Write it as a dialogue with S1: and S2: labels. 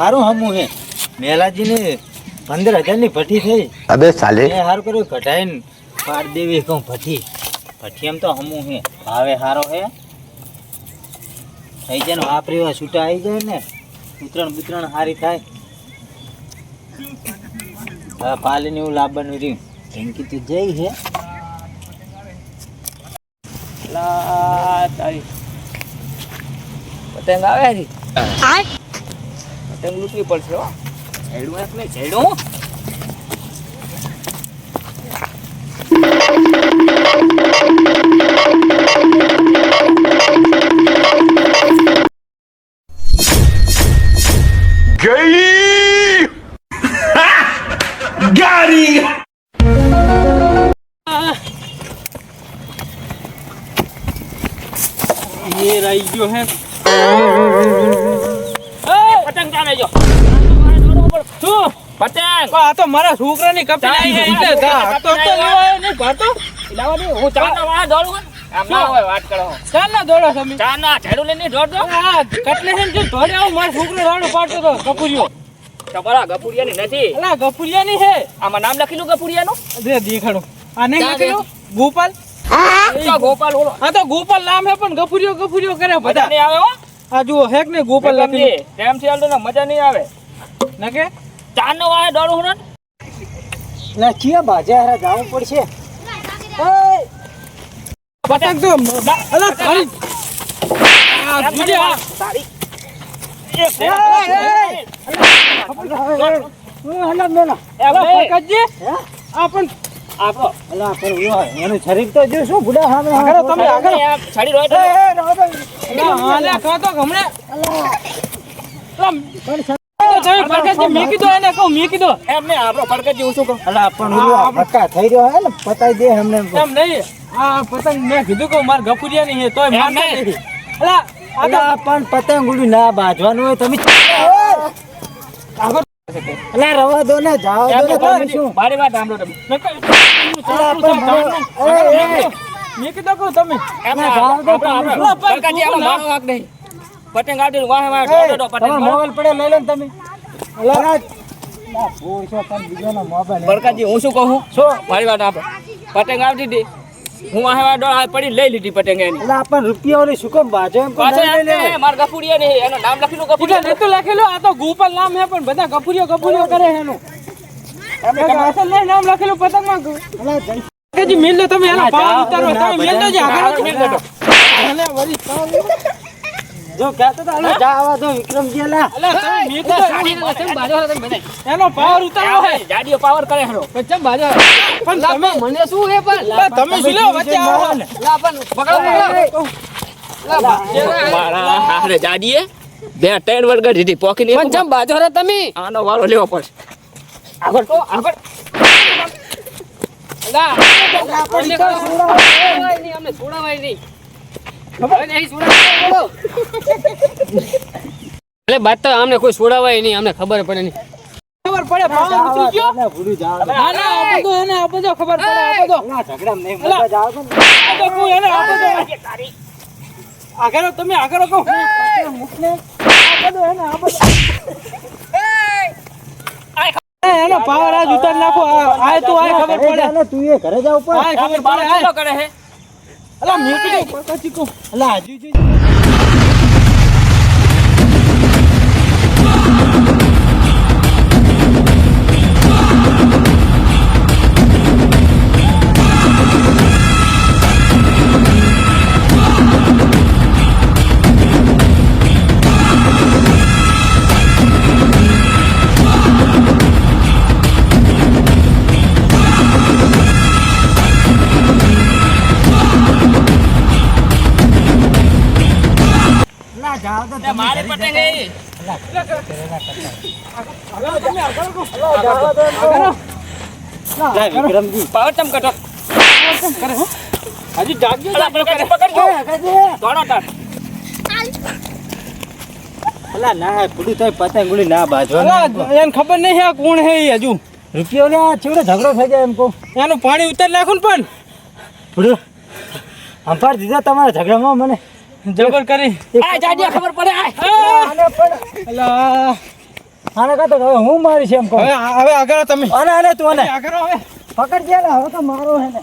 S1: હારું હમું હે. મેલાજીને પંદર હજારની ભઠ્ઠી થઈ.
S2: અબે સાલે.
S1: મેં હારું કર્યું ઘટાઈને પાડ દેવી કહું ભઠ્ઠી. ભઠ્ઠી એમ તો હમું હે. ભાવે હારો હે. થઈ જાય ને વાપરી હોય છૂટા આવી જાય ને. ઉતરણ બુતરણ હારી થાય. પાલીને એવું લાવવાનું રહ્યું. ઢીંકી તો જઈ હે.
S3: તારી પતંગ આવે છે પતંગ લૂંટવી પડશે હો. ઝેડું એક નહીં ઝેડું.
S4: એ રહી ગયો હે.
S3: પતંગ ચાલે જો?
S4: શું?
S3: પતંગ.
S4: આ તો મારા છોકરાની કપી
S3: ચાલ,
S4: આવી
S3: એ,
S4: એટલે
S3: એ,
S4: તો તો
S3: આવી.
S4: નહીં ભાતો.
S3: લાવો ને હું ચા વાળા દોડું આમ ના. હોય વાત કરો.
S4: ચાલ દોડો તમે?
S3: ચા ના લઈને દોડ દો.
S4: કટલે છે ને જે આવું મારો છોકરો રાડો પાડતો હતો ગપુરિયો
S3: તમારા ગપુરિયાની નથી.
S4: અલા ગપુરિયાની હે
S3: આમાં નામ લખેલું ગપુરિયાનું?
S4: દે દેખાડો. નહીં લખેલું? ગોપાલ?
S3: ગોપાલ ઓલો.
S4: આ તો ગોપાલ નામ હે પણ ગપુરિયો ગપુરિયો કરે બધા.
S3: નહીં આવે હો.
S4: આ જુઓ હેક ને ગોપાલ લખી
S3: ગમજી, થી આલતો ને મજા નહીં આવે.
S4: નકે
S3: ચાર નો વાળે દોડું હું ને?
S1: એટલે ચિયા બાજા હારા જાવું પડશે?
S4: પતંગ તો અલા તારી આ આ
S3: તારી
S1: હલા
S3: આપણો
S1: અલા પણ ઉવા, એનું શરીર તો જો શું બુડા સામે
S4: આગળ તમે આગળ.
S3: છાડી રહ્યો
S1: એ,
S3: એટલે
S1: ભાઈ.
S4: અલા કહો તો ગમણે. અલા. તમે
S1: પણ થઈ રહ્યો હે દે એમને એમ.
S4: એમ નહીં. આ પતંગ મેં કીધું કે માર ગપુરિયા ની છે તોય
S3: નહીં.
S4: નહીં. અલા આ તો
S1: અલા પણ પતંગ ઉડી ના બાજવાનું હોય તમે અલા રવા દો ને જાઓ દો ને તમે શું?
S3: મારી વાત સાંભળો તમે.
S1: અલા પણ મને- એ,
S4: મેકી કહું તમે
S3: એમ
S1: ના,
S3: નહીં,
S1: જાઓ તો
S3: આપણો-
S4: પણ
S3: કાજી આમાં મારો વાક નહીં. પતંગ આવતી વાહે વાહે દોડો દો પતંગ
S1: મોબાઈલ પડે લઈ લે ને તમે. અલા અલા, ભૂલ છે પણ બીજાનો મોબાઈલ
S3: બરકાજી હું શું કહું? શું? મારી વાત આપો પતંગ આવતી હતી. હું આ હાથ પડી લઈ લીધી પતંગ એની.
S1: અલા પણ રૂપિયાઓની શું કામ બાજુ લે
S3: માર ગફુડિયા ને એનું નામ લખેલું
S4: એટલે
S3: ને?
S4: તો લખેલું? આ તો ગુપલ નામ હે પણ બધા ગપુરિયો ગપુરિયો કરે છે એનું. અસલ નહીં નામ લખેલું પતંગમાં
S1: માં જઈ
S4: કે જી મેલ તમે એનો
S1: ના,
S4: ઉતારો. તમે મેલ દો જે આગળ
S3: મેલ દો.
S1: જો કહેતો તો અલા જા આવા દો વિક્રમજી અલા
S4: અલા તમે મેકી દો એનો પાવર ઉતારો હે.
S3: જાડીઓ પાવર કરે હરો
S4: ચમ બાજો પણ તમે મને શું હે પણ? તમે શું લો વચ્ચે આવો. લા
S3: મારા હારે જાડીએ બે ત્રણ વર્ગ દીધી પોકીની
S4: પણ ચમ બાજો રે તમે?
S3: આનો વારો લેવો પડશે. આગળ તો આગળ.
S4: અલા અમને છોડાવાય નહીં.
S5: એટલે બાત તો અમને કોઈ છોડાવાય નહીં અમને ખબર પડે નહીં.
S4: ખબર પડે પાવર ઉતરી ગયો. ના ના આ બધું એને આ બધું ખબર પડે આ બધું.
S1: અલા ઝઘડામાં નહીં
S4: અલા.
S1: મોટા તો ને.
S4: આ તો કોઈ એને આ બધું આગળ તમે આગળ કહો. આ બધું એને આ એનો પાવર આજ ઉતાર નાખો. આ આ તો આ ખબર પડે.
S1: તું એ ઘરે જાવ પણ
S4: ખબર પડે
S3: કેટલો કરે હે
S4: અલા મેકી દો પછી કહું
S1: અલા હજુ તો
S3: મારી
S4: હજી
S3: અલા
S1: ના પૂરું થાય પતંગ ઉડી ના બાજવાનું
S4: અલા એને ખબર નહીં આ કોણ હે હજુ.
S1: રૂપિયો લે આ છેવડે ઝઘડો થઈ જાય એમ કો
S4: એનું પાણી ઉતાર નાખું ને પણ.
S1: પૂરું અંપાર દીધા તમારા ઝઘડામાં મને.
S4: જબર કરી.
S3: આ જાડિયા ખબર પડે આ
S1: આને પણ
S4: અલા
S1: આને કાં તો હવે હું છે એમ કહું.
S4: હવે હવે આગળ તમે.
S1: આને આને તું આને
S4: આગળ હવે
S1: પકડ જે હવે તો મારો હે ને.